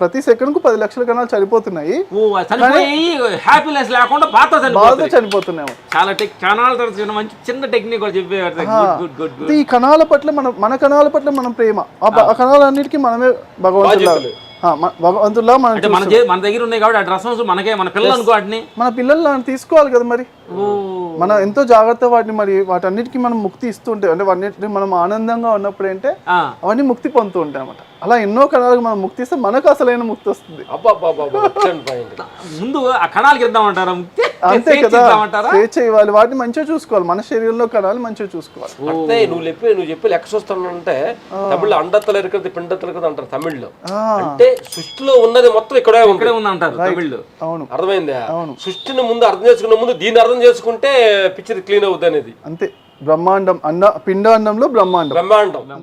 ప్రతి సెకండ్కు పది లక్షల కణాలు చనిపోతున్నాయి. హ్యాపీనెస్ లేకుండా బాధ చనిపోతున్నాయి. చాలా టెక్ చాలా తర్వాత మంచి చిన్న టెక్నిక్ చెప్పేవారు ఈ కణాల పట్ల మన మన కణాల పట్ల మనం ప్రేమ. ఆ కణాలన్నిటికీ మనమే భగవంతులా భగవంతుల్లా మనం మన దగ్గర ఉన్నాయి కాబట్టి ఆ డ్రెస్ మనకే మన పిల్లలు అనుకో మన పిల్లల్ని తీసుకోవాలి కదా మరి. ఓ. మనం ఎంతో జాగ్రత్త వాటిని మరి వాటన్నిటికీ మనం ముక్తి ఇస్తుంటే అంటే వాటిని మనం ఆనందంగా ఉన్నప్పుడు అంటే ఆ, అవన్నీ ముక్తి పొందుతూ ఉంటాయి అన్నమాట. అలా ఎన్నో కణాలకు మనం ముక్తి ఇస్తే మనకు అసలైన ముక్తి వస్తుంది. ముందు ఆ కణాలకి ఇద్దామంటారా అంతే కదా. స్వేచ్ఛ ఇవ్వాలి. వాటిని మంచిగా చూసుకోవాలి. మన శరీరంలో కణాలు మంచిగా చూసుకోవాలి. అంటే నువ్వు చెప్పి నువ్వు చెప్పి లెక్క చూస్తానంటే తమిళ్ళో అండత్తలు ఎరకది పిండత్తలు కదా అంటారు తమిళ్ళో. అంటే సృష్టిలో ఉన్నది మొత్తం ఇక్కడే ఉంది. ఇక్కడే ఉంది అంటారు తమిళ్ళో. అవును. అర్థమైందా? సృష్టిని ముందు అర్థం చేసుకునే ముందు దీన్ని అర్థం చేసుకుంటే పిక్చర్ క్లీన్ అవుతుంది అనేది. అంతే. బ్రహ్మాండం అన్న పిండాండంలో బ్రహ్మాండం. బ్రహ్మాండం.